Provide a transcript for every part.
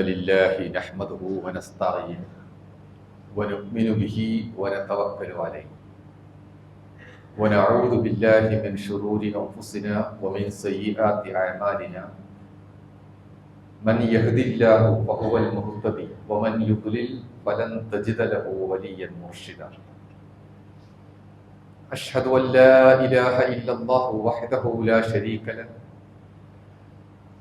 لله نحمده ونستعينه ونؤمن به ونتوكل عليه. ونعوذ بالله من شرور أنفسنا ومن سيئات أعمالنا. من يهد الله فهو المهتدي ومن يضلل فلن تجد له وليا مرشدا. أشهد أن لا إله إلا الله وحده لا شريك له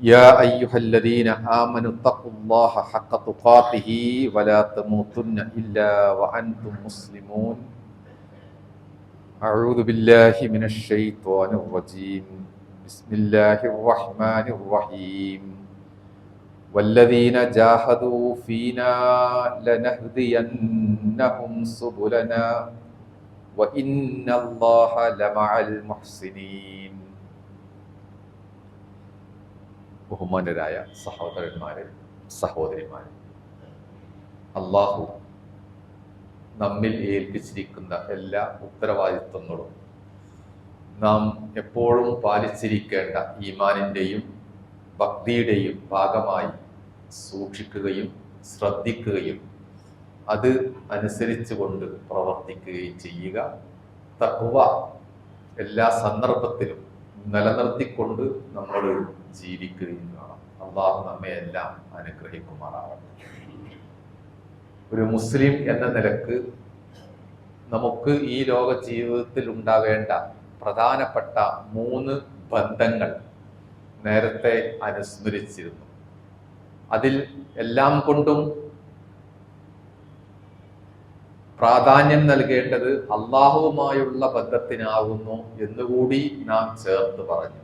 يا أيها الذين آمنوا اتقوا الله حق تقاته ولا تموتن إلا وأنتم مسلمون. أعوذ بالله من الشيطان الرجيم. بسم الله الرحمن الرحيم. والذين جاهدوا فينا لنهدينهم سبلنا وإن الله لمع المحسنين. ബഹുമാനരായ സഹോദരന്മാരെ സഹോദരിമാരെ. അള്ളാഹു നമ്മിൽ ഏൽപ്പിച്ചിരിക്കുന്ന എല്ലാ ഉത്തരവാദിത്വങ്ങളും നാം എപ്പോഴും പാലിച്ചിരിക്കേണ്ട ഈമാനിന്റെയും ഭക്തിയുടെയും ഭാഗമായി സൂക്ഷിക്കുകയും ശ്രദ്ധിക്കുകയും അത് അനുസരിച്ചുകൊണ്ട് പ്രവർത്തിക്കുകയും ചെയ്യുക. തക്കുവ എല്ലാ സന്ദർഭത്തിലും നിലനിർത്തിക്കൊണ്ട് നമ്മൾ ജീവിക്കുകയും വേണം അള്ളാഹു നമ്മെ എല്ലാം അനുഗ്രഹിക്കുമാറാവട്ടെ. ഒരു മുസ്ലിം എന്ന നിലയ്ക്ക് നമുക്ക് ഈ ലോക ജീവിതത്തിൽ ഉണ്ടാവേണ്ട പ്രധാനപ്പെട്ട മൂന്ന് ബന്ധങ്ങൾ നേരത്തെ അനുസ്മരിച്ചിരുന്നു. അതിൽ എല്ലാം കൊണ്ടും പ്രാധാന്യം നൽകേണ്ടത് അള്ളാഹുവുമായുള്ള ബന്ധത്തിനാകുന്നു എന്നുകൂടി നാം ചേർത്ത് പറഞ്ഞു.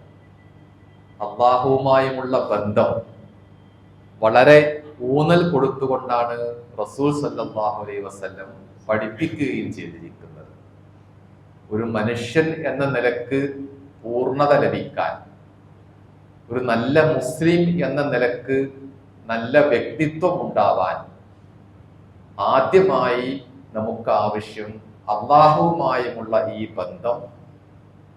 അള്ളാഹുവുമായുമുള്ള ബന്ധം വളരെ ഊന്നൽ കൊടുത്തുകൊണ്ടാണ് റസൂൽ സല്ലാഹു അലൈ വസ്ല്ലം പഠിപ്പിക്കുകയും ചെയ്തിരിക്കുന്നത്. ഒരു മനുഷ്യൻ എന്ന നിലയ്ക്ക് പൂർണത ലഭിക്കാൻ ഒരു നല്ല മുസ്ലിം എന്ന നിലയ്ക്ക് നല്ല വ്യക്തിത്വം ഉണ്ടാവാൻ ആദ്യമായി നമുക്ക് ആവശ്യം അള്ളാഹുവുമായുമുള്ള ഈ ബന്ധം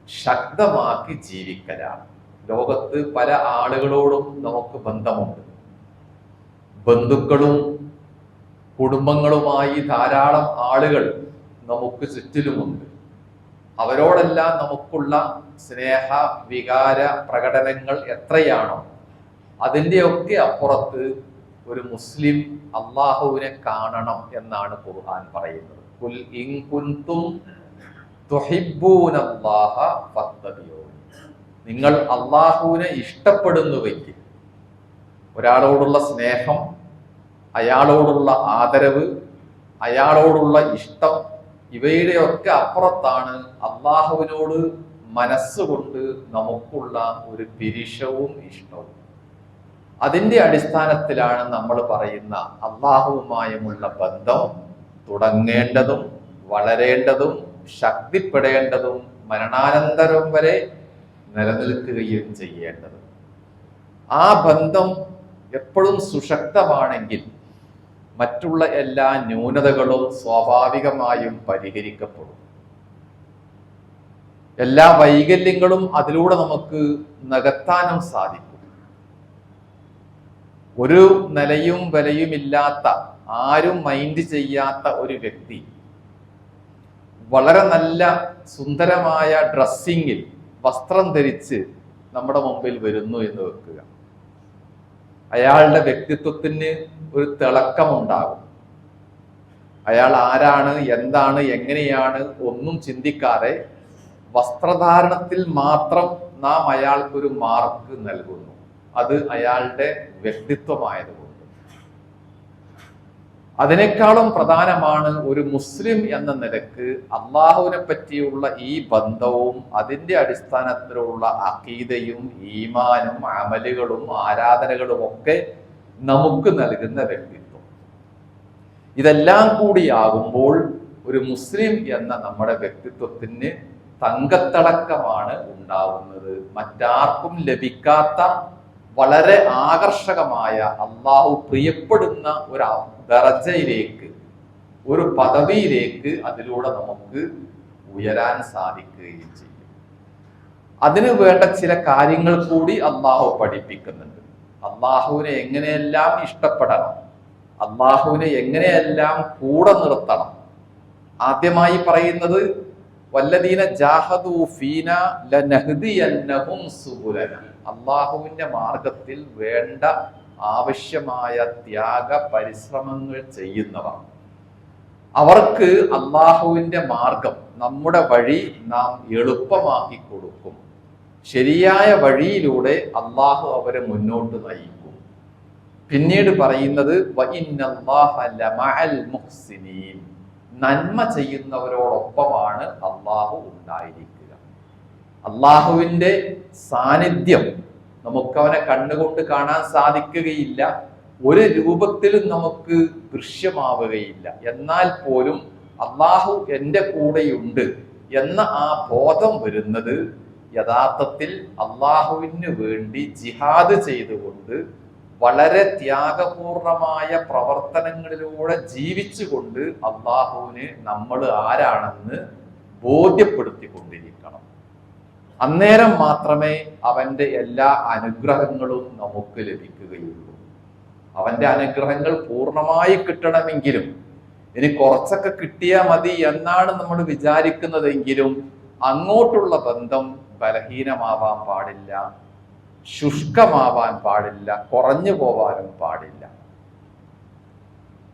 ശക്തമാക്കി ജീവിക്കലാണ്. ലോകത്ത് പല ആളുകളോടും നമുക്ക് ബന്ധമുണ്ട്. ബന്ധുക്കളും കുടുംബങ്ങളുമായി ധാരാളം ആളുകൾ നമുക്ക് ചുറ്റിലുമുണ്ട്. അവരോടെല്ലാം നമുക്കുള്ള സ്നേഹ വികാര പ്രകടനങ്ങൾ എത്രയാണോ അതിന്റെയൊക്കെ അപ്പുറത്ത് ഒരു മുസ്ലിം അള്ളാഹുവിനെ കാണണം എന്നാണ് ഖുർആൻ പറയുന്നത്. കുൽ ഇൻ കുൻതും തുഹിബ്ബൂനല്ലാഹ ഫത്തബിയൂൻ നിങ്ങൾ അള്ളാഹുവിനെ ഇഷ്ടപ്പെടുന്നുവെങ്കിൽ ഒരാളോടുള്ള സ്നേഹം അയാളോടുള്ള ആദരവ് അയാളോടുള്ള ഇഷ്ടം ഇവയുടെയൊക്കെ അപ്പുറത്താണ് അള്ളാഹുവിനോട് മനസ്സുകൊണ്ട് നമുക്കുള്ള ഒരു പിരിശവും ഇഷ്ടവും. അതിന്റെ അടിസ്ഥാനത്തിലാണ് നമ്മൾ പറയുന്ന അള്ളാഹുവുമായുമുള്ള ബന്ധം തുടങ്ങേണ്ടതും വളരേണ്ടതും ശക്തിപ്പെടേണ്ടതും മരണാനന്തരം വരെ നിലനിൽക്കുകയും ചെയ്യേണ്ടത്. ആ ബന്ധം എപ്പോഴും സുശക്തമാണെങ്കിൽ മറ്റുള്ള എല്ലാ ന്യൂനതകളും സ്വാഭാവികമായും പരിഹരിക്കപ്പെടും. എല്ലാ വൈകല്യങ്ങളും അതിലൂടെ നമുക്ക് നികത്താനും സാധിക്കും. ഒരു നിലയും വിലയുമില്ലാത്ത ആരും മൈൻഡ് ചെയ്യാത്ത ഒരു വ്യക്തി വളരെ നല്ല സുന്ദരമായ ഡ്രസ്സിങ്ങിൽ വസ്ത്രം ധരിച്ച് നമ്മുടെ മുമ്പിൽ വരുന്നു എന്ന് വെക്കുക. അയാളുടെ വ്യക്തിത്വത്തിന് ഒരു തിളക്കമുണ്ടാകും. അയാൾ ആരാണ് എന്താണ് എങ്ങനെയാണ് ഒന്നും ചിന്തിക്കാതെ വസ്ത്രധാരണത്തിൽ മാത്രം നാം അയാൾക്കൊരു മാർക്ക് നൽകുന്നു. അത് അയാളുടെ വ്യക്തിത്വമായതുകൊണ്ട്. അതിനേക്കാളും പ്രധാനമാണ് ഒരു മുസ്ലിം എന്ന നിലയ്ക്ക് അള്ളാഹുവിനെ പറ്റിയുള്ള ഈ ബന്ധവും അതിന്റെ അടിസ്ഥാനത്തിലുള്ള അക്കീതയും ഈമാനും അമലുകളും ആരാധനകളും ഒക്കെ നമുക്ക് നൽകുന്ന വ്യക്തിത്വം. ഇതെല്ലാം കൂടിയാകുമ്പോൾ ഒരു മുസ്ലിം എന്ന നമ്മുടെ വ്യക്തിത്വത്തിന് തങ്കത്തടക്കമാണ് ഉണ്ടാവുന്നത്. മറ്റാർക്കും ലഭിക്കാത്ത വളരെ ആകർഷകമായ അള്ളാഹു പ്രിയപ്പെടുന്ന ഒരു ദർജയിലേക്ക് ഒരു പദവിയിലേക്ക് അതിലൂടെ നമുക്ക് ഉയരാൻ സാധിക്കുകയും ചെയ്യും. അതിന് വേണ്ട ചില കാര്യങ്ങൾ കൂടി അള്ളാഹു പഠിപ്പിക്കുന്നുണ്ട്. അള്ളാഹുവിനെ എങ്ങനെയെല്ലാം ഇഷ്ടപ്പെടണം അള്ളാഹുവിനെ എങ്ങനെയെല്ലാം കൂടെ നിർത്തണം. ആദ്യമായി പറയുന്നത് വല്ലദീന ജാഹദു ഫീന ലനഹ്ദിയന്നഹും സുബുലന. അള്ളാഹുവിന്റെ മാർഗത്തിൽ വേണ്ട ആവശ്യമായ ത്യാഗ പരിശ്രമങ്ങൾ ചെയ്യുന്നവർ അവർക്ക് അള്ളാഹുവിന്റെ മാർഗം നമ്മുടെ വഴി നാം എളുപ്പമാക്കി കൊടുക്കും. ശരിയായ വഴിയിലൂടെ അള്ളാഹു അവരെ മുന്നോട്ട് നയിക്കും. പിന്നീട് പറയുന്നത് നന്മ ചെയ്യുന്നവരോടൊപ്പമാണ് അള്ളാഹു ഉണ്ടായിരിക്കുക. അള്ളാഹുവിന്റെ സാന്നിധ്യം നമുക്ക് അവനെ കണ്ണുകൊണ്ട് കാണാൻ സാധിക്കുകയില്ല. ഒരു രൂപത്തിലും നമുക്ക് ദൃശ്യമാവുകയില്ല. എന്നാൽ പോലും അള്ളാഹു എന്റെ കൂടെയുണ്ട് എന്ന ആ ബോധം വരുന്നത് യഥാർത്ഥത്തിൽ അള്ളാഹുവിന് വേണ്ടി ജിഹാദ് ചെയ്തുകൊണ്ട് വളരെ ത്യാഗപൂർണമായ പ്രവർത്തനങ്ങളിലൂടെ ജീവിച്ചുകൊണ്ട് അള്ളാഹുവിന് നമ്മൾ ആരാണെന്ന് ബോധ്യപ്പെടുത്തിക്കൊണ്ടിരിക്കണം അന്നേരം മാത്രമേ അവന്റെ എല്ലാ അനുഗ്രഹങ്ങളും നമുക്ക് ലഭിക്കുകയുള്ളൂ. അവന്റെ അനുഗ്രഹങ്ങൾ പൂർണമായി കിട്ടണമെങ്കിലും ഇനി കുറച്ചൊക്കെ കിട്ടിയാൽ മതി എന്നാണ് നമ്മൾ വിചാരിക്കുന്നതെങ്കിലും അങ്ങോട്ടുള്ള ബന്ധം ബലഹീനമാവാൻ പാടില്ല ശുഷ്കമാവാൻ പാടില്ല കുറഞ്ഞു പോവാനും പാടില്ല.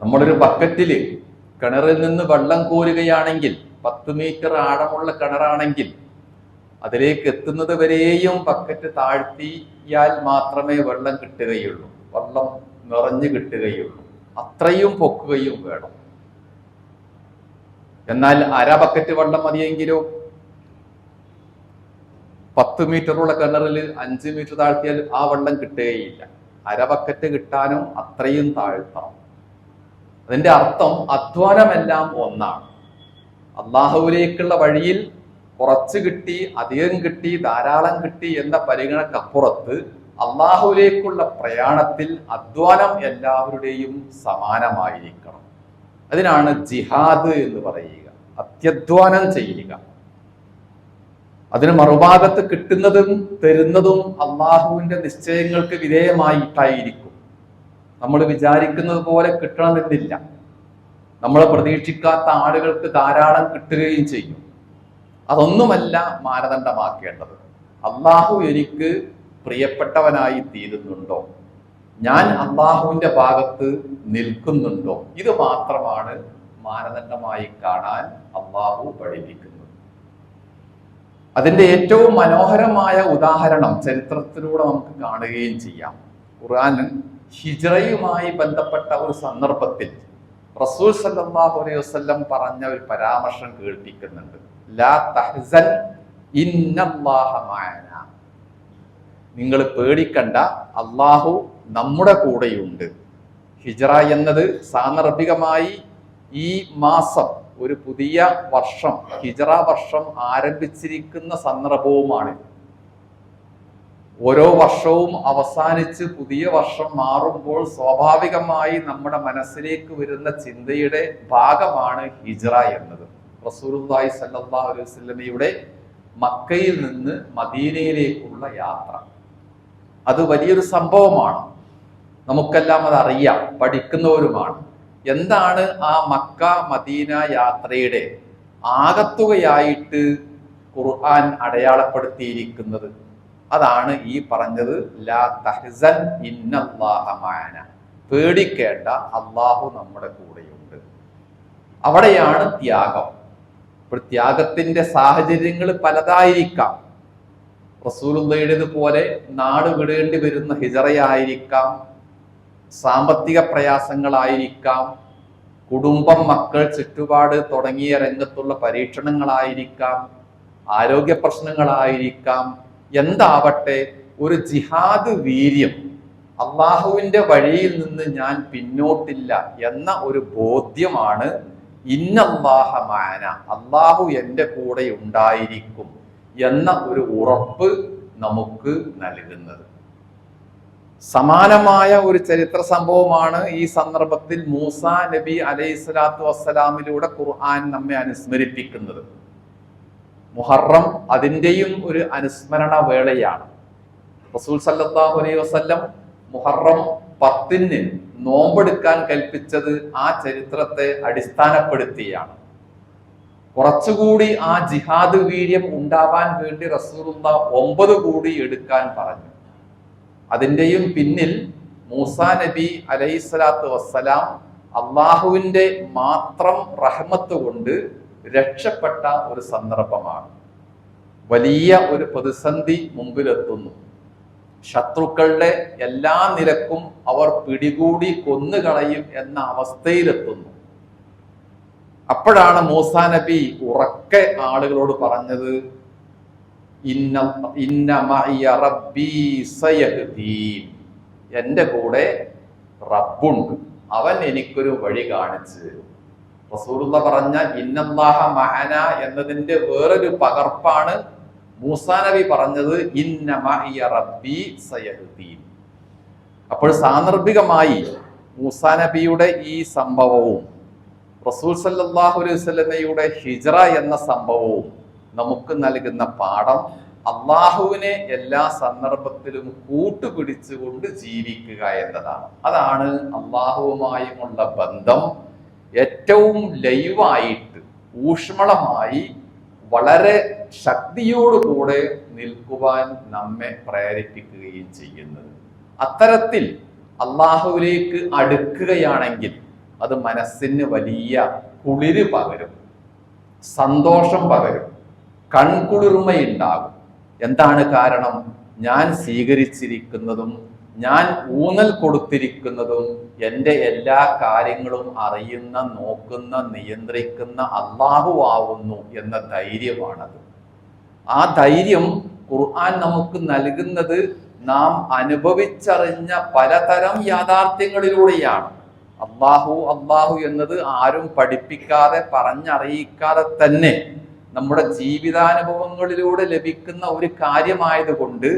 നമ്മളൊരു ബക്കറ്റിൽ കിണറിൽ നിന്ന് വെള്ളം കോരുകയാണെങ്കിൽ പത്ത് മീറ്റർ ആഴമുള്ള കിണറാണെങ്കിൽ അതിലേക്ക് എത്തുന്നത് വരെയും ബക്കറ്റ് താഴ്ത്തിയാൽ മാത്രമേ വെള്ളം കിട്ടുകയുള്ളൂ. വെള്ളം നിറഞ്ഞു കിട്ടുകയുള്ളൂ. അത്രയും പൊക്കുകയും വേണം. എന്നാൽ അര ബക്കറ്റ് വെള്ളം മതിയെങ്കിലോ? പത്ത് മീറ്ററുള്ള കിണറിൽ അഞ്ച് മീറ്റർ താഴ്ത്തിയാൽ ആ വെള്ളം കിട്ടുകയില്ല. അര ബക്കറ്റ് കിട്ടാനും അത്രയും താഴ്ത്തണം. അതിന്റെ അർത്ഥം അധ്വാനമെല്ലാം ഒന്നാണ്. അള്ളാഹുവിലേക്കുള്ള വഴിയിൽ കുറച്ച് കിട്ടി അധികം കിട്ടി ധാരാളം കിട്ടി എന്ന പരിഗണക്കപ്പുറത്ത് അള്ളാഹുവിലേക്കുള്ള പ്രയാണത്തിൽ അധ്വാനം എല്ലാവരുടെയും സമാനമായിരിക്കണം. അതിനാണ് ജിഹാദ് എന്ന് പറയുക. അത്യധ്വാനം ചെയ്യുക. അതിന് മറുഭാഗത്ത് കിട്ടുന്നതും തരുന്നതും അള്ളാഹുവിന്റെ നിശ്ചയങ്ങൾക്ക് വിധേയമായിട്ടായിരിക്കും. നമ്മൾ വിചാരിക്കുന്നത് പോലെ കിട്ടണമെന്നില്ല. നമ്മൾ പ്രതീക്ഷിക്കാത്ത ആളുകൾക്ക് ധാരാളം കിട്ടുകയും ചെയ്യും. അതൊന്നുമല്ല മാനദണ്ഡമാക്കേണ്ടത്. അള്ളാഹു എനിക്ക് പ്രിയപ്പെട്ടവനായി തീരുന്നുണ്ടോ? ഞാൻ അള്ളാഹുവിന്റെ ഭാഗത്ത് നിൽക്കുന്നുണ്ടോ? ഇത് മാത്രമാണ് മാനദണ്ഡമായി കാണാൻ അള്ളാഹു പഠിപ്പിക്കുന്നത്. അതിന്റെ ഏറ്റവും മനോഹരമായ ഉദാഹരണം ചരിത്രത്തിലൂടെ നമുക്ക് കാണുകയും ചെയ്യാം. ഖുർആൻ ഹിജ്റയുമായി ബന്ധപ്പെട്ട ഒരു സന്ദർഭത്തിൽ റസൂൽ സല്ലാഹു അലൈഹി വസല്ലം പറഞ്ഞ ഒരു പരാമർശം കേൾപ്പിക്കുന്നുണ്ട്. നിങ്ങൾ പേടിക്കണ്ട അള്ളാഹു നമ്മുടെ കൂടെയുണ്ട്. ഹിജറ എന്നത് സാന്ദർഭികമായി ഈ മാസം ഒരു പുതിയ വർഷം ഹിജറ വർഷം ആരംഭിച്ചിരിക്കുന്ന സന്ദർഭവുമാണ്. ഓരോ വർഷവും അവസാനിച്ച് പുതിയ വർഷം മാറുമ്പോൾ സ്വാഭാവികമായി നമ്മുടെ മനസ്സിലേക്ക് വരുന്ന ചിന്തയുടെ ഭാഗമാണ് ഹിജറ എന്നത്. റസൂലുള്ളാഹി സല്ലല്ലാഹു അലൈഹി വസല്ലമയുടെ മക്കയിൽ നിന്ന് മദീനയിലേക്കുള്ള യാത്ര. അത് വലിയൊരു സംഭവമാണ്. നമുക്കെല്ലാം അത് അറിയാം പഠിക്കുന്നവരുമാണ്. എന്താണ് ആ മക്ക മദീന യാത്രയുടെ ആകത്തുകയായിട്ട് ഖുർആൻ അടയാളപ്പെടുത്തിയിരിക്കുന്നത്? അതാണ് ഈ പറഞ്ഞത് ലാ തഹ്സൻ ഇന്നല്ലാഹ മഅന. പേടിക്കേണ്ട അള്ളാഹു നമ്മുടെ കൂടെയുണ്ട്. അവിടെയാണ് ത്യാഗം. ഇപ്പോൾ ത്യാഗത്തിന്റെ സാഹചര്യങ്ങൾ പലതായിരിക്കാം. റസൂലുള്ളയുടേത് പോലെ നാട് വിടേണ്ടി വരുന്ന ഹിജറയായിരിക്കാം. സാമ്പത്തിക പ്രയാസങ്ങളായിരിക്കാം. കുടുംബം മക്കൾ ചുറ്റുപാട് തുടങ്ങിയ രംഗത്തുള്ള പരീക്ഷണങ്ങളായിരിക്കാം. ആരോഗ്യ പ്രശ്നങ്ങളായിരിക്കാം. എന്താവട്ടെ ഒരു ജിഹാദ് വീര്യം അള്ളാഹുവിന്റെ വഴിയിൽ നിന്ന് ഞാൻ പിന്നോട്ടില്ല എന്ന ഒരു ബോധ്യമാണ് ഇന്നല്ലാഹ മാന അള്ളാഹു എന്റെ കൂടെ ഉണ്ടായിരിക്കും എന്ന ഒരു ഉറപ്പ് നമുക്ക് നൽകുന്നത്. സമാനമായ ഒരു ചരിത്ര സംഭവമാണ് ഈ സന്ദർഭത്തിൽ മൂസ നബി അലൈഹി സ്വലാത്തു വസ്സലാമിലൂടെ ഖുർആൻ നമ്മെ അനുസ്മരിപ്പിക്കുന്നത്. മുഹറം അതിന്റെയും ഒരു അനുസ്മരണ വേളയാണ്. റസൂൽ സല്ലല്ലാഹു അലൈഹി വസല്ലം മുഹറം പത്തിന് നോമ്പെടുക്കാൻ കൽപ്പിച്ചത് ആ ചരിത്രത്തെ അടിസ്ഥാനപ്പെടുത്തിയാണ്. കുറച്ചുകൂടി ആ ജിഹാദ് വീര്യം ഉണ്ടാവാൻ വേണ്ടി റസൂലുള്ള ഒമ്പത് കൂടി എടുക്കാൻ പറഞ്ഞു. അതിന്റെയും പിന്നിൽ മൂസ നബി അലൈഹിസ്സലാത്തു വസ്സലാം അള്ളാഹുവിന്റെ മാത്രം റഹ്മത്ത് കൊണ്ട് രക്ഷപ്പെട്ട ഒരു സന്ദർഭമാണ്. വലിയ ഒരു പ്രതിസന്ധി മുമ്പിലെത്തുന്നു. ശത്രുക്കളുടെ എല്ലാ നിരക്കും അവർ പിടികൂടി കൊന്നുകളയും എന്ന അവസ്ഥയിലെത്തുന്നു അപ്പോഴാണ് മൂസ നബി ഉറക്കെ ആളുകളോട് പറഞ്ഞത്. എന്റെ കൂടെ റബ്ബുണ്ട് അവൻ എനിക്കൊരു വഴി കാണിച്ചു തരും റസൂലുള്ള പറഞ്ഞ ഇന്നല്ലാഹ മഹന എന്നതിന്റെ വേറൊരു പകർപ്പാണ് മൂസാ നബി പറഞ്ഞത് റബ്ബീ അപ്പോൾ സാന്ദർഭികമായി മൂസാ നബിയുടെ ഈ സംഭവവും റസൂൽ സല്ലല്ലാഹു അലൈഹി ഹിജ്റ എന്ന സംഭവവും നമുക്ക് നൽകുന്ന പാഠം അള്ളാഹുവിനെ എല്ലാ സന്ദർഭത്തിലും കൂട്ടുപിടിച്ചുകൊണ്ട് ജീവിക്കുക എന്നതാണ്. അതാണ് അള്ളാഹുവുമായുമുള്ള ബന്ധം ഏറ്റവും ലൈവായിട്ട് ഊഷ്മളമായി വളരെ ശക്തിയോടുകൂടെ നിൽക്കുവാൻ നമ്മെ പ്രേരിപ്പിക്കുകയും ചെയ്യുന്നത്. അത്തരത്തിൽ അള്ളാഹുവിലേക്ക് അടുക്കുകയാണെങ്കിൽ അത് മനസ്സിന് വലിയ കുളിര് പകരും സന്തോഷം പകരും കൺകുളിർമയുണ്ടാകും. എന്താണ് കാരണം? ഞാൻ സ്വീകരിച്ചിരിക്കുന്നതും ഞാൻ ഊന്നൽ കൊടുത്തിരിക്കുന്നതും എന്റെ എല്ലാ കാര്യങ്ങളും അറിയുന്ന നോക്കുന്ന നിയന്ത്രിക്കുന്ന അള്ളാഹു ആവുന്നു എന്ന ധൈര്യമാണത്. ആ ധൈര്യം ഖുർആൻ നമുക്ക് നൽകുന്നത് നാം അനുഭവിച്ചറിഞ്ഞ പലതരം യാഥാർത്ഥ്യങ്ങളിലൂടെയാണ്. അള്ളാഹു അള്ളാഹു എന്നത് ആരും പഠിപ്പിക്കാതെ പറഞ്ഞറിയിക്കാതെ തന്നെ നമ്മുടെ ജീവിതാനുഭവങ്ങളിലൂടെ ലഭിക്കുന്ന ഒരു കാര്യമായതുകൊണ്ട്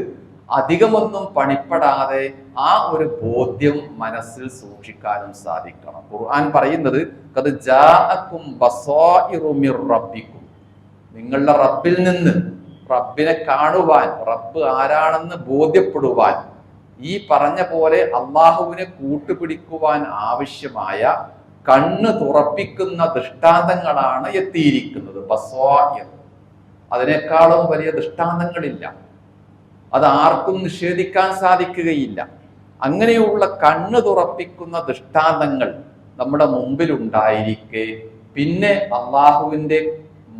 അധികമൊന്നും പണിപ്പെടാതെ ആ ഒരു ബോധ്യം മനസ്സിൽ സൂക്ഷിക്കാനും സാധിക്കണം. ഖുർആൻ പറയുന്നത് അത് ജാഅക്കും നിങ്ങളുടെ റബ്ബിൽ നിന്ന് റബ്ബിനെ കാണുവാൻ റബ്ബ് ആരാണെന്ന് ബോധ്യപ്പെടുവാൻ ഈ പറഞ്ഞ പോലെ അള്ളാഹുവിനെ കൂട്ടുപിടിക്കുവാൻ ആവശ്യമായ കണ്ണ് തുറപ്പിക്കുന്ന ദൃഷ്ടാന്തങ്ങളാണ് എത്തിയിരിക്കുന്നത്. ബസ്വാഹ്യം അതിനേക്കാളും വലിയ ദൃഷ്ടാന്തങ്ങളില്ല. അത് ആർക്കും നിഷേധിക്കാൻ സാധിക്കുകയില്ല. അങ്ങനെയുള്ള കണ്ണ് തുറപ്പിക്കുന്ന ദൃഷ്ടാന്തങ്ങൾ നമ്മുടെ മുമ്പിലുണ്ടായിരിക്കെ പിന്നെ അള്ളാഹുവിന്റെ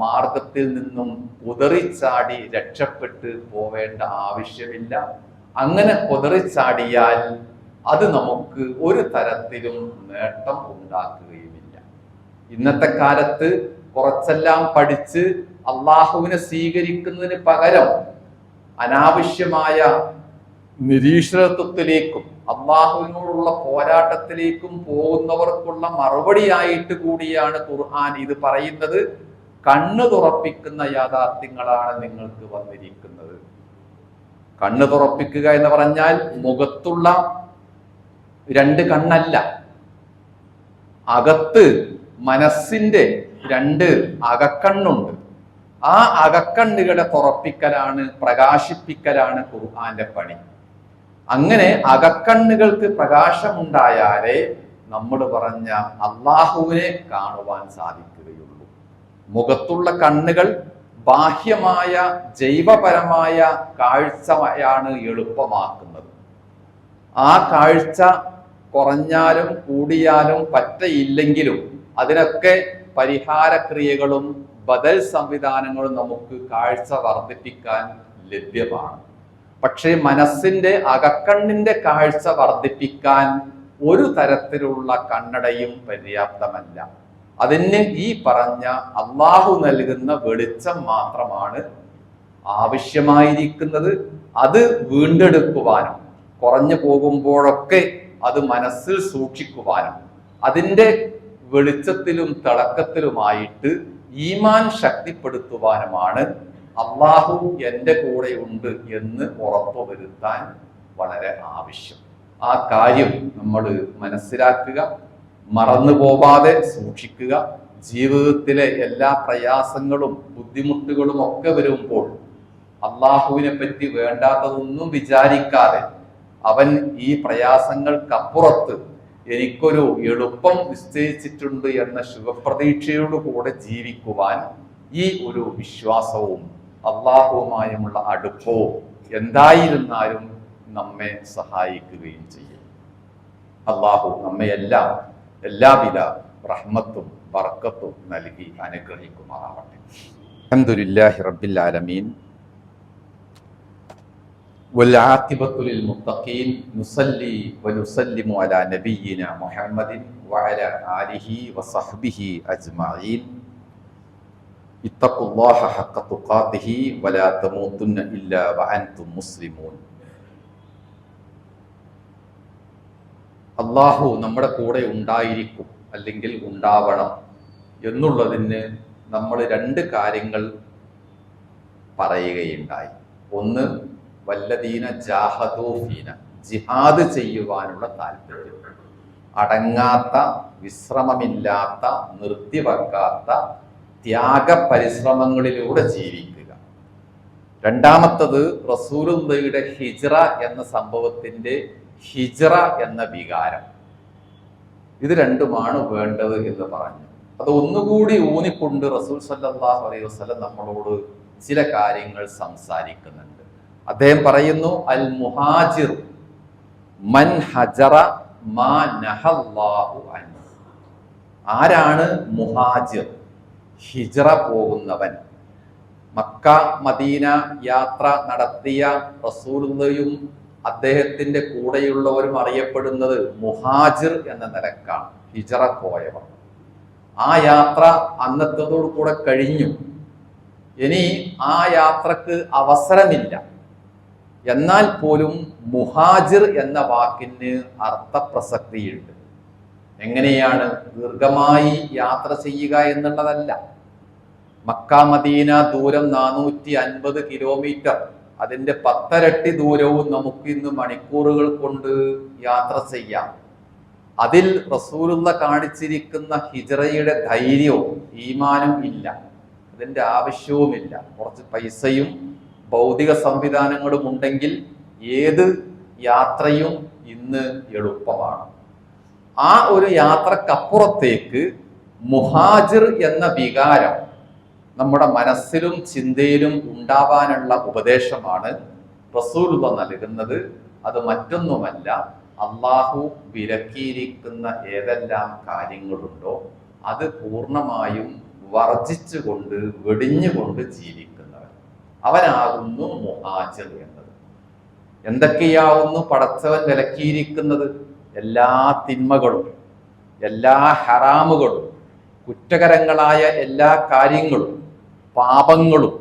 മാർഗത്തിൽ നിന്നും കുതറിച്ചാടി രക്ഷപ്പെട്ട് പോവേണ്ട ആവശ്യമില്ല. അങ്ങനെ കുതറിച്ചാടിയാൽ അത് നമുക്ക് ഒരു തരത്തിലും നേട്ടം ഉണ്ടാക്കുകയുമില്ല. ഇന്നത്തെ കാലത്ത് കുറച്ചെല്ലാം പഠിച്ച് അള്ളാഹുവിനെ സ്വീകരിക്കുന്നതിന് പകരം അനാവശ്യമായ നിരീശ്വരത്വത്തിലേക്കും അള്ളാഹുവിനോടുള്ള പോരാട്ടത്തിലേക്കും പോകുന്നവർക്കുള്ള മറുപടിയായിട്ട് കൂടിയാണ് ഖുർആൻ ഇത് പറയുന്നത്. കണ്ണ് തുറപ്പിക്കുന്ന യാഥാർത്ഥ്യങ്ങളാണ് നിങ്ങൾക്ക് വന്നിരിക്കുന്നത്. കണ്ണു തുറപ്പിക്കുക എന്ന് പറഞ്ഞാൽ മുഖത്തുള്ള രണ്ട് കണ്ണല്ല. അകത്ത് മനസ്സിന്റെ രണ്ട് അകക്കണ്ണുണ്ട്. ആ അകക്കണ്ണുകളെ തുറപ്പിക്കലാണ് പ്രകാശിപ്പിക്കലാണ് ഖുർആന്റെ പണി. അങ്ങനെ അകക്കണ്ണുകൾക്ക് പ്രകാശമുണ്ടായാലേ നമ്മൾ പറഞ്ഞ അള്ളാഹുവിനെ കാണുവാൻ സാധിക്കുകയുള്ളൂ. മുഖത്തുള്ള കണ്ണുകൾ ബാഹ്യമായ ജൈവപരമായ കാഴ്ചയാണ് എളുപ്പമാക്കുന്നത്. ആ കാഴ്ച കുറഞ്ഞാലും കൂടിയാലും പറ്റയില്ലെങ്കിലും അതിനൊക്കെ പരിഹാരക്രിയകളും ബദൽ സംവിധാനങ്ങളും നമുക്ക് കാഴ്ച വർദ്ധിപ്പിക്കാൻ ലഭ്യമാണ്. പക്ഷേ മനസ്സിന്റെ അകക്കണ്ണിന്റെ കാഴ്ച വർദ്ധിപ്പിക്കാൻ ഒരു തരത്തിലുള്ള കണ്ണടയും പര്യാപ്തമല്ല. അതിന് ഈ പറഞ്ഞ അള്ളാഹു നൽകുന്ന വെളിച്ചം മാത്രമാണ് ആവശ്യമായിരിക്കുന്നത്. അത് വീണ്ടെടുക്കുവാനും കുറഞ്ഞു പോകുമ്പോഴൊക്കെ അത് മനസ്സിൽ സൂക്ഷിക്കുവാനും അതിന്റെ വെളിച്ചത്തിലും തിളക്കത്തിലുമായിട്ട് ഈമാൻ ശക്തിപ്പെടുത്തുവാനുമാണ് അള്ളാഹു എന്റെ കൂടെ ഉണ്ട് എന്ന് ഉറപ്പുവരുത്താൻ വളരെ ആവശ്യം. ആ കാര്യം നമ്മൾ മനസ്സിലാക്കുക. മറന്നു പോവാതെ സൂക്ഷിക്കുക. ജീവിതത്തിലെ എല്ലാ പ്രയാസങ്ങളും ബുദ്ധിമുട്ടുകളും ഒക്കെ വരുമ്പോൾ അള്ളാഹുവിനെ പറ്റി വേണ്ടാത്തതൊന്നും വിചാരിക്കാതെ അവൻ ഈ പ്രയാസങ്ങൾക്കപ്പുറത്ത് എനിക്കൊരു എളുപ്പം നിശ്ചയിച്ചിട്ടുണ്ട് എന്ന ശുഭപ്രതീക്ഷയോടുകൂടെ ജീവിക്കുവാൻ ഈ ഒരു വിശ്വാസവും അള്ളാഹുവുമായുമുള്ള അടുപ്പവും എന്തായിരുന്നാലും നമ്മെ സഹായിക്കുകയും ചെയ്യും. അള്ളാഹു നമ്മെ എല്ലാം എല്ലാവിധ റഹ്മത്തും ബർക്കത്തും നൽകി അനുഗ്രഹിക്കുമാറാവട്ടെ അൽഹംദുലില്ലാഹി റബ്ബിൽ ആലമീൻ والعاقبة للمتقين نصلي ونسلم على نبينا محمد وعلى آله وصحبه أجمعين اتقوا الله حق تقاته ولا تموتن إلا وأنتم مسلمون അള്ളാഹു നമ്മുടെ കൂടെ ഉണ്ടായിരിക്കും അല്ലെങ്കിൽ ഉണ്ടാവണം എന്നുള്ളതിന് നമ്മൾ രണ്ട് കാര്യങ്ങൾ പറയുകയുണ്ടായി. ഒന്ന് വല്ലദീന ജാഹദോഫീന ജിഹാദ് ചെയ്യുവാനുള്ള താല്പര്യം. അടങ്ങാത്ത വിശ്രമമില്ലാത്ത നിർത്തിവെക്കാത്ത ത്യാഗ പരിശ്രമങ്ങളിലൂടെ ജീവിക്കുക. രണ്ടാമത്തത് റസൂലുള്ളയുടെ ഹിജ്റ എന്ന സംഭവത്തിന്റെ ഹിജ്റ എന്ന വികാരം. ഇത് രണ്ടുമാണ് വേണ്ടത് എന്ന് പറഞ്ഞു. അത് ഒന്നുകൂടി ഊന്നിക്കൊണ്ട് റസൂൽ സല്ലാഹു അലൈഹി വസ്ലം നമ്മളോട് ചില കാര്യങ്ങൾ സംസാരിക്കുന്നുണ്ട്. അദ്ദേഹം പറയുന്നു അൽ മുഹാജിർ മൻ ഹജറ മാ നഹല്ലാഹു ആരാണ് മുഹാജിർ? ഹിജറ പോകുന്നവൻ. മക്ക മദീന യാത്ര നടത്തിയ റസൂലുള്ളയും അദ്ദേഹത്തിന്റെ കൂടെയുള്ളവരും അറിയപ്പെടുന്നത് മുഹാജിർ എന്ന നിലക്കാണ്. ഹിജറ പോയവർ. ആ യാത്ര അന്നത്തതോടു കൂടെ കഴിഞ്ഞു. ഇനി ആ യാത്രയ്ക്ക് അവസരമില്ല. എന്നാൽ പോലും മുഹാജിർ എന്ന വാക്കിന് അർത്ഥപ്രസക്തിയുണ്ട്. എങ്ങനെയാണ് ദീർഘമായി യാത്ര ചെയ്യുക എന്നുള്ളതല്ല. മക്ക മദീന ദൂരം നാനൂറ്റി അൻപത് കിലോമീറ്റർ. അതിന്റെ പത്തരട്ടി ദൂരവും നമുക്ക് ഇന്ന് മണിക്കൂറുകൾ കൊണ്ട് യാത്ര ചെയ്യാം. അതിൽ റസൂലുള്ള കാണിച്ചിരിക്കുന്ന ഹിജറയുടെ ധൈര്യവും ഈമാനും ഇല്ല. അതിന്റെ ആവശ്യവുമില്ല കുറച്ച് പൈസയും ഭൗതിക സംവിധാനങ്ങളും ഉണ്ടെങ്കിൽ ഏത് യാത്രയും ഇന്ന് എളുപ്പമാണ്. ആ ഒരു യാത്രക്കപ്പുറത്തേക്ക് മുഹാജിർ എന്ന വികാരം നമ്മുടെ മനസ്സിലും ചിന്തയിലും ഉണ്ടാവാനുള്ള ഉപദേശമാണ് റസൂലുള്ള നൽകുന്നത്. അത് മറ്റൊന്നുമല്ല അള്ളാഹു വിലക്കിയിരിക്കുന്ന ഏതെല്ലാം കാര്യങ്ങളുണ്ടോ അത് പൂർണമായും വർജിച്ചുകൊണ്ട് വെടിഞ്ഞുകൊണ്ട് ജീവിക്കുന്നവൻ. അവനാകുന്നു മുഹാജിർ എന്നത്. എന്തൊക്കെയാവുന്നു പടച്ചവൻ വിലക്കിയിരിക്കുന്നത്? എല്ലാ തിന്മകളും എല്ലാ ഹറാമുകളും കുറ്റകരങ്ങളായ എല്ലാ കാര്യങ്ങളും പാപങ്ങളും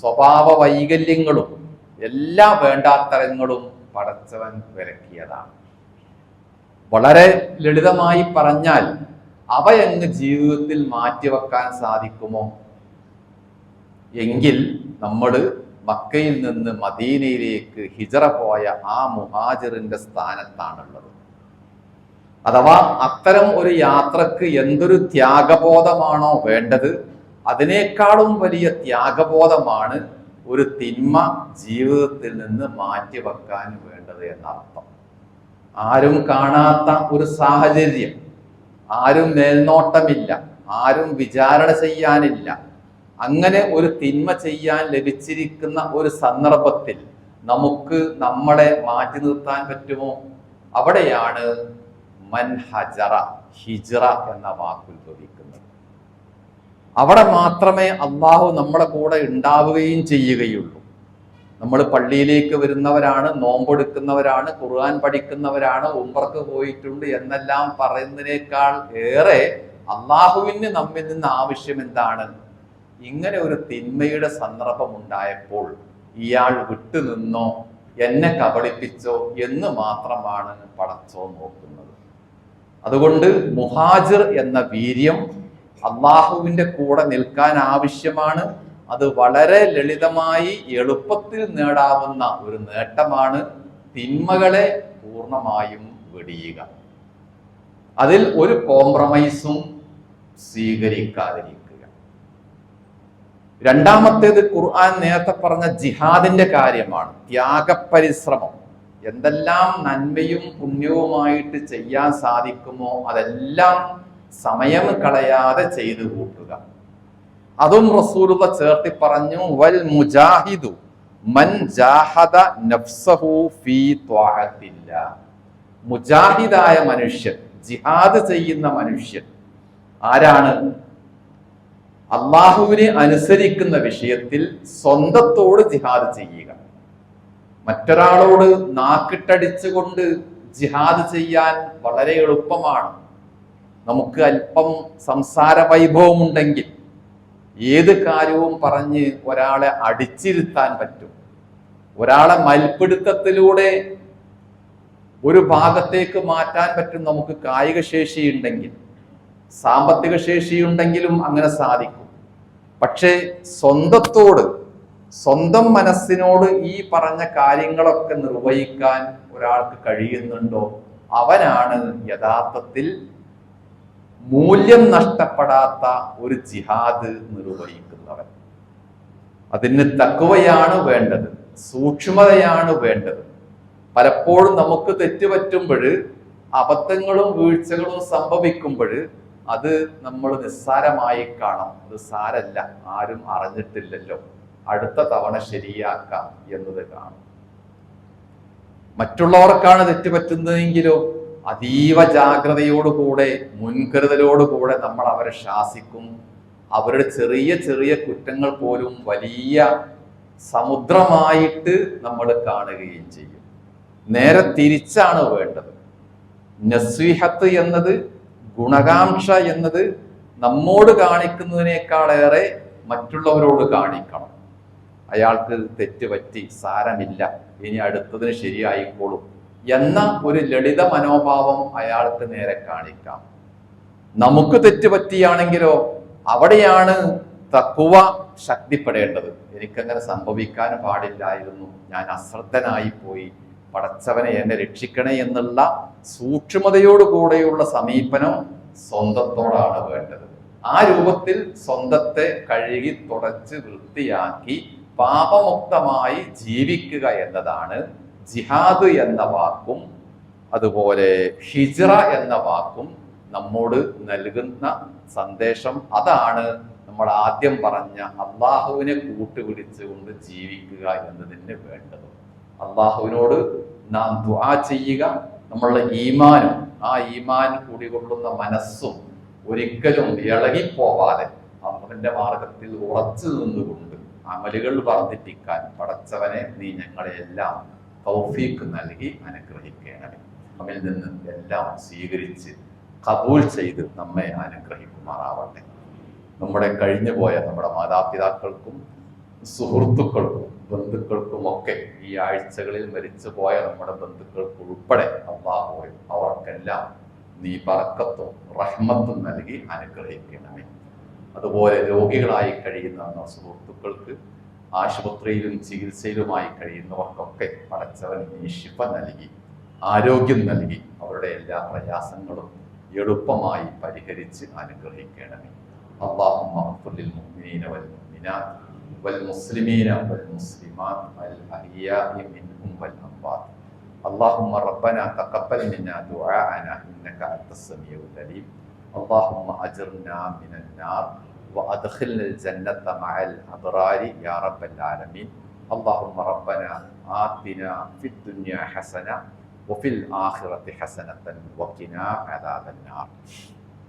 സ്വഭാവ വൈകല്യങ്ങളും എല്ലാ വേണ്ടാത്തരങ്ങളും പടച്ചവൻ വിലക്കിയതാണ്. വളരെ ലളിതമായി പറഞ്ഞാൽ അവയങ്ങ് ജീവിതത്തിൽ മാറ്റിവെക്കാൻ സാധിക്കുമോ? എങ്കിൽ നമ്മൾ മക്കയിൽ നിന്ന് മദീനയിലേക്ക് ഹിജറ പോയ ആ മുഹാജിറിന്റെ സ്ഥാനത്താണുള്ളത്. അഥവാ അത്തരം ഒരു യാത്രയ്ക്ക് എന്തൊരു ത്യാഗബോധമാണോ വേണ്ടത്? അതിനേക്കാളും വലിയ ത്യാഗബോധമാണ് ഒരു തിന്മ ജീവിതത്തിൽ നിന്ന് മാറ്റിവെക്കാൻ വേണ്ടത് എന്നർത്ഥം. ആരും കാണാത്ത ഒരു സാഹചര്യം. ആരും മേൽനോട്ടമില്ല. ആരും വിചാരണ ചെയ്യാനില്ല. അങ്ങനെ ഒരു തിന്മ ചെയ്യാൻ ലഭിച്ചിരിക്കുന്ന ഒരു സന്ദർഭത്തിൽ നമുക്ക് നമ്മളെ മാറ്റി നിർത്താൻ പറ്റുമോ? അവിടെയാണ് മൻഹജറ ഹിജറ എന്ന വാക്ക് ഉത്ഭവിക്കുന്നത് അവിടെ മാത്രമേ അള്ളാഹു നമ്മളെ കൂടെ ഉണ്ടാവുകയും ചെയ്യുകയുള്ളൂ. നമ്മൾ പള്ളിയിലേക്ക് വരുന്നവരാണ് നോമ്പെടുക്കുന്നവരാണ് ഖുർആൻ പഠിക്കുന്നവരാണ് ഉംറക്ക് പോയിട്ടുണ്ട് എന്നെല്ലാം പറയുന്നതിനേക്കാൾ ഏറെ അള്ളാഹുവിന് നമ്മിൽ നിന്ന് ആവശ്യം എന്താണ് ഇങ്ങനെ ഒരു തിന്മയുടെ സന്ദർഭം ഉണ്ടായപ്പോൾ ഇയാൾ വിട്ടുനിന്നോ എന്നെ കബളിപ്പിച്ചോ എന്ന് മാത്രമാണ് പടച്ചോ നോക്കുന്നത്. അതുകൊണ്ട് മുഹാജിർ എന്ന വീര്യം അള്ളാഹുവിന്റെ കൂടെ നിൽക്കാൻ ആവശ്യമാണ്. അത് വളരെ ലളിതമായി എളുപ്പത്തിൽ നേടാവുന്ന ഒരു നേട്ടമാണ് തിന്മകളെ പൂർണമായും വെടിയുക. അതിൽ ഒരു കോംപ്രമൈസും സ്വീകരിക്കാതിരിക്കുക. രണ്ടാമത്തേത് ഖുർആൻ നേരത്തെ പറഞ്ഞ ജിഹാദിന്റെ കാര്യമാണ്. ത്യാഗപരിശ്രമം. എന്തെല്ലാം നന്മയും പുണ്യവുമായിട്ട് ചെയ്യാൻ സാധിക്കുമോ അതെല്ലാം സമയം കളയാതെ ചെയ്തു കൂട്ടുക. അതും റസൂലുള്ള ചേർത്തി പറഞ്ഞു വൽ മുജാഹിദു മൻ ജാഹദ നഫ്സഹു ഫീ മുജാഹിദായ മനുഷ്യൻ ജിഹാദ് ചെയ്യുന്ന മനുഷ്യൻ ആരാണ്? അള്ളാഹുവിനെ അനുസരിക്കുന്ന വിഷയത്തിൽ സ്വന്തത്തോട് ജിഹാദ് ചെയ്യുക. മറ്റൊരാളോട് നാക്കിട്ടടിച്ചുകൊണ്ട് ജിഹാദ് ചെയ്യാൻ വളരെ എളുപ്പമാണ്. നമുക്ക് അല്പം സംസാര വൈഭവം ഉണ്ടെങ്കിൽ ഏത് കാര്യവും പറഞ്ഞ് ഒരാളെ അടിച്ചിരുത്താൻ പറ്റും. ഒരാളെ മൽപിടുത്തത്തിലൂടെ ഒരു ഭാഗത്തേക്ക് മാറ്റാൻ പറ്റും നമുക്ക് കായിക ശേഷി ഉണ്ടെങ്കിൽ. സാമ്പത്തിക ശേഷി ഉണ്ടെങ്കിലും അങ്ങനെ സാധിക്കും. പക്ഷേ സ്വന്തത്തോട് സ്വന്തം മനസ്സിനോട് ഈ പറഞ്ഞ കാര്യങ്ങളൊക്കെ നിർവഹിക്കാൻ ഒരാൾക്ക് കഴിയുന്നുണ്ടോ? അവനാണ് യഥാർത്ഥത്തിൽ മൂല്യം നഷ്ടപ്പെടാത്ത ഒരു ജിഹാദ് നിർവഹിക്കുന്നവൻ. അതിന് തക്കവയാണ് വേണ്ടത് സൂക്ഷ്മതയാണ് വേണ്ടത്. പലപ്പോഴും നമുക്ക് തെറ്റുപറ്റുമ്പോൾ അബദ്ധങ്ങളും വീഴ്ചകളും സംഭവിക്കുമ്പോൾ അത് നമ്മൾ നിസ്സാരമായി കാണാം. അത് സാരല്ല ആരും അറിഞ്ഞിട്ടില്ലല്ലോ. അടുത്ത തവണ ശരിയാക്കാം എന്നത് കാണും. മറ്റുള്ളവർക്കാണ് തെറ്റുപറ്റുന്നതെങ്കിലോ അതീവ ജാഗ്രതയോടുകൂടെ മുൻകരുതലോടുകൂടെ നമ്മൾ അവരെ ശാസിക്കും. അവരുടെ ചെറിയ ചെറിയ കുറ്റങ്ങൾ പോലും വലിയ സമുദ്രമായിട്ട് നമ്മൾ കാണുകയും ചെയ്യും. നേരെ തിരിച്ചാണ് വേണ്ടത്. നസ്വിഹത്ത് എന്നത് ഗുണകാംക്ഷ എന്നത് നമ്മോട് കാണിക്കുന്നതിനേക്കാളേറെ മറ്റുള്ളവരോട് കാണിക്കണം. അയാൾക്ക് തെറ്റ് പറ്റി സാരമില്ല. ഇനി അടുത്തതിന് ശരിയായിക്കോളും. എന്ന ഒരു ലളിത മനോഭാവം അയാൾക്ക് നേരെ കാണിക്കാം. നമുക്ക് തെറ്റ് പറ്റിയാണെങ്കിലോ അവിടെയാണ് തക്കുവ ശക്തിപ്പെടേണ്ടത്. എനിക്കങ്ങനെ സംഭവിക്കാൻ പാടില്ലായിരുന്നു. ഞാൻ അശ്രദ്ധനായി പോയി. പടച്ചവനെ എന്നെ രക്ഷിക്കണേ എന്നുള്ള സൂക്ഷ്മതയോടുകൂടെയുള്ള സമീപനം സ്വന്തത്തോടാണ് വേണ്ടത്. ആ രൂപത്തിൽ സ്വന്തത്തെ കഴുകി തുടച്ച് വൃത്തിയാക്കി പാപമുക്തമായി ജീവിക്കുക എന്നതാണ് ജിഹാദ് എന്ന വാക്കും അതുപോലെ ഹിജ്റ എന്ന വാക്കും നമ്മോട് നൽകുന്ന സന്ദേശം അതാണ് നമ്മൾ ആദ്യം പറഞ്ഞ അള്ളാഹുവിനെ കൂട്ടുപിടിച്ചുകൊണ്ട് ജീവിക്കുക എന്നതിന് വേണ്ടത്. അള്ളാഹുവിനോട് നാം ദുആ ചെയ്യുക നമ്മളുടെ ഈമാനും ആ ഈമാൻ കൂടികൊള്ളുന്ന മനസ്സും ഒരിക്കലും ഇളകിപ്പോവാതെ അവന്റെ മാർഗത്തിൽ ഉറച്ചു നിന്നുകൊണ്ട് അമലുകൾ വർദ്ധിപ്പിക്കാൻ പടച്ചവനെ നീ ഞങ്ങളെ തൗഫീക്ക് നൽകി അനുഗ്രഹിക്കണമേ നമ്മിൽ നിന്ന് എല്ലാം സ്വീകരിച്ച് കബൂൽ ചെയ്ത് നമ്മെ അനുഗ്രഹിക്കുമാറാവട്ടെ. നമ്മുടെ കഴിഞ്ഞു പോയ നമ്മുടെ മാതാപിതാക്കൾക്കും സുഹൃത്തുക്കൾക്കും ബന്ധുക്കൾക്കും ഒക്കെ ഈ ആഴ്ചകളിൽ മരിച്ചു പോയ നമ്മുടെ ബന്ധുക്കൾക്ക് ഉൾപ്പെടെ അള്ളാഹുവെ അവർക്കെല്ലാം നീ പറക്കത്തും റഹ്മത്തും നൽകി അനുഗ്രഹിക്കണമേ. അതുപോലെ രോഗികളായി കഴിയുന്ന സുഹൃത്തുക്കൾക്ക് ആശുപത്രിയിലും ചികിത്സയിലുമായി കഴിയുന്നവർക്കൊക്കെ പടച്ചവൻ നീ ശിഫ നൽകി ആരോഗ്യം നൽകി അവരുടെ എല്ലാ പ്രയാസങ്ങളും എളുപ്പമായി പരിഹരിച്ച് അനുഗ്രഹിക്കണമേ اللهم اغفر للمؤمنين والمؤمنات والمسلمين والمسلمات الأحياء منهم والأموات اللهم ربنا تقبل منا دعاءنا إنك أنت السميع العليم اللهم أجرنا من النار وأدخلنا الجنة مع الأبرار يا رب العالمين. اللهم ربنا آتنا في الدنيا حسنة وفي الآخرة حسنة وقنا عذاب النار.